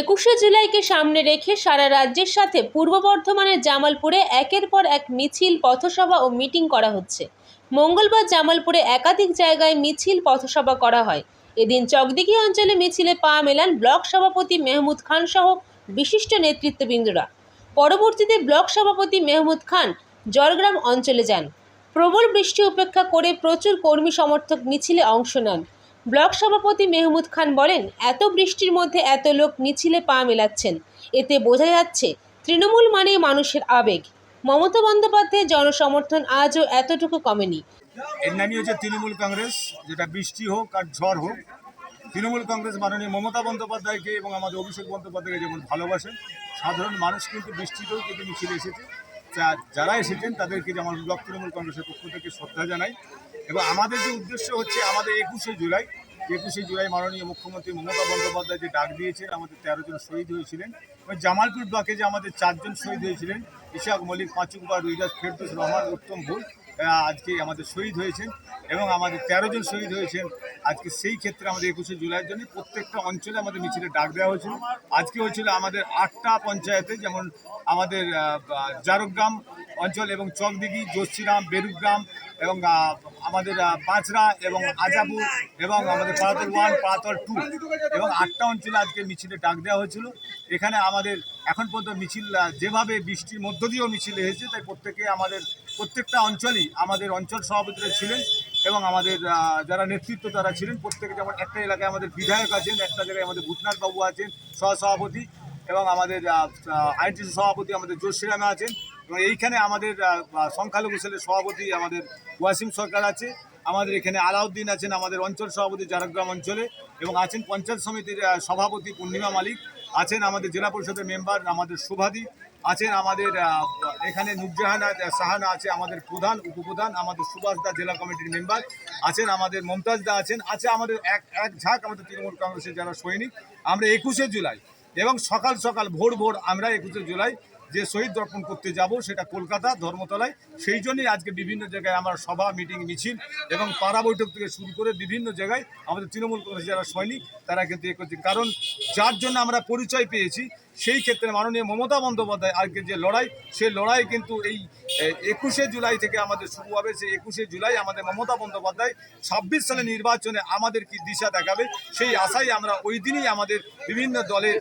একুশে জুলাইকে সামনে রেখে সারা রাজ্যের সাথে পূর্ব বর্ধমানের জামালপুরে একের পর এক মিছিল, পথসভা ও মিটিং করা হচ্ছে। মঙ্গলবার জামালপুরে একাধিক জায়গায় মিছিল, পথসভা করা হয়। এদিন চকদিঘি অঞ্চলে মিছিলে পা মেলান ব্লক সভাপতি মেহমুদ খান সহ বিশিষ্ট নেতৃত্ববৃন্দরা। পরবর্তীতে ব্লক সভাপতি মেহমুদ খান জলগ্রাম অঞ্চলে যান। প্রবল বৃষ্টি উপেক্ষা করে প্রচুর কর্মী সমর্থক মিছিলে অংশ নেন। ব্লক সভাপতি মেহমুদ খান বলেন, এত বৃষ্টির মধ্যে এত লোক মিছিলে পা মেলাচ্ছেন। এতে বোঝা যাচ্ছে, তৃণমূল মানে মানুষের আবেগ। মমতা বন্দ্যোপাধ্যায়ের জনসমর্থন আজও এতটুকু কমেনি। এর নামই হচ্ছে তৃণমূল কংগ্রেস, যেটা বৃষ্টি হোক আর ঝড় হোক। তৃণমূল কংগ্রেস মাননীয় মমতা বন্দ্যোপাধ্যায়কে এবং আমাদের অভিষেক বন্দ্যোপাধ্যায়কে যেমন ভালোবাসেন, সাধারণ মানুষ কিন্তু বৃষ্টিতেও কিন্তু মিছিলে এসেছে। যারা এসেছেন তাদেরকে যেমন ব্লক তৃণমূল কংগ্রেসের পক্ষ থেকে শ্রদ্ধা জানাই। এবং আমাদের যে উদ্দেশ্য হচ্ছে আমাদের একুশে জুলাই একুশে জুলাই মাননীয় মুখ্যমন্ত্রী মমতা বন্দ্যোপাধ্যায় যে ডাক দিয়েছেন, আমাদের তেরো জন শহীদ হয়েছিলেন। এবং জামালপুর ব্লকে যে আমাদের চারজন শহীদ হয়েছিলেন, ইশাক মল্লিক পাঁচুকবার রুইদাস ফেরদুস রহমান, উত্তম ভুল আজকে আমাদের শহীদ হয়েছেন এবং আমাদের তেরো জন শহীদ হয়েছেন। আজকে সেই ক্ষেত্রে আমাদের একুশে জুলাইয়ের জন্য প্রত্যেকটা অঞ্চলে আমাদের মিছিলে ডাক দেওয়া হয়েছিল। আজকে হয়েছিল আমাদের আটটা পঞ্চায়েতে, যেমন আমাদের জারগ্রাম অঞ্চল এবং চকদিঘি জোশিরাম বেরুগ্রাম এবং আমাদের পাঁচরা এবং আজাপুর এবং আমাদের পাড়াতল ওয়ান, পাড়াতল টু এবং আটটা অঞ্চলে আজকে মিছিলে ডাক দেওয়া হয়েছিল। এখানে আমাদের এখন পর্যন্ত মিছিল যেভাবে বৃষ্টির মধ্য দিয়েও মিছিল হয়েছে তাই প্রত্যেকে আমাদের প্রত্যেকটা অঞ্চলই আমাদের অঞ্চল সভাপতিরা ছিলেন এবং আমাদের যারা নেতৃত্ব তারা ছিলেন। প্রত্যেকে যেমন একটা এলাকায় আমাদের বিধায়ক আছেন, একটা জায়গায় আমাদের ভূতনাথ বাবু আছেন, সহসভাপতি এবং আমাদের আইটিসি সভাপতি আমাদের জোশিরামে আছেন এবং এইখানে আমাদের সংখ্যালঘু সেলের সভাপতি আমাদের ওয়াসিম সরকার আছে, আমাদের এখানে আলাউদ্দিন আছেন আমাদের অঞ্চল সভাপতি জারাগ্রাম অঞ্চলে এবং আছেন পঞ্চায়েত সমিতির সভাপতি পূর্ণিমা মালিক, আছেন আমাদের জেলা পরিষদের মেম্বার আমাদের শোভাদি আছেন আমাদের এখানে নুরজাহানা সাহানা আছে আমাদের প্রধান, উপপ্রধান, আমাদের সুভাষ দা জেলা কমিটির মেম্বার আছেন, আমাদের মমতাজ দা আছেন, আছে আমাদের এক এক ঝাঁক আমাদের তৃণমূল কংগ্রেসের যারা সৈনিক। আমরা একুশে জুলাই এবং সকাল সকাল, ভোর ভোর আমরা একুশে জুলাই যে শহীদ দর্পণ করতে যাব সেটা কলকাতা ধর্মতলায়। সেই জন্যই আজকে বিভিন্ন জায়গায় আমার সভা, মিটিং, মিছিল এবং পাড়া বৈঠক থেকে শুরু করে বিভিন্ন জায়গায় আমাদের তৃণমূল কংগ্রেস যারা সৈনিক, তারা কিন্তু এ করছে কারণ যার জন্য আমরা পরিচয় পেয়েছি সেই ক্ষেত্রে মাননীয় মমতা বন্দ্যোপাধ্যায় আজকে যে লড়াই, সেই লড়াই কিন্তু এই একুশে জুলাই থেকে আমাদের শুরু হবে। সেই একুশে জুলাই আমাদের মমতা বন্দ্যোপাধ্যায় ছাব্বিশ সালে নির্বাচনে আমাদের কি দিশা দেখাবে, সেই আশাই আমরা ওই দিনই আমাদের বিভিন্ন দলের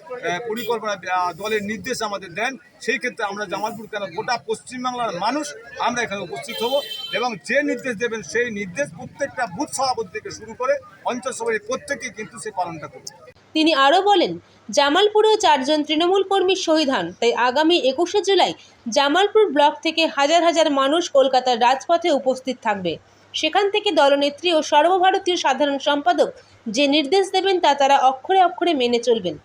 পরিকল্পনা দলের নির্দেশ আমাদের দেন। সেই ক্ষেত্রে আমরা জামালপুর কেন গোটা পশ্চিমবাংলার মানুষ আমরা এখানে উপস্থিত হব এবং যে নির্দেশ দেবেন সেই নির্দেশ প্রত্যেকটা বুথ সভাপতি থেকে শুরু করে অঞ্চল সভায় প্রত্যেকেই কিন্তু সে পালনটা করবে। তিনি আরও বলেন জামালপুরেও চারজন তৃণমূল কর্মী শহীদ হন, তাই আগামী একুশে জুলাই জামালপুর ব্লক থেকে হাজার হাজার মানুষ কলকাতার রাজপথে উপস্থিত থাকবে। সেখান থেকে দলনেত্রী ও সর্বভারতীয় সাধারণ সম্পাদক যে নির্দেশ দেবেন তা তারা অক্ষরে অক্ষরে মেনে চলবেন।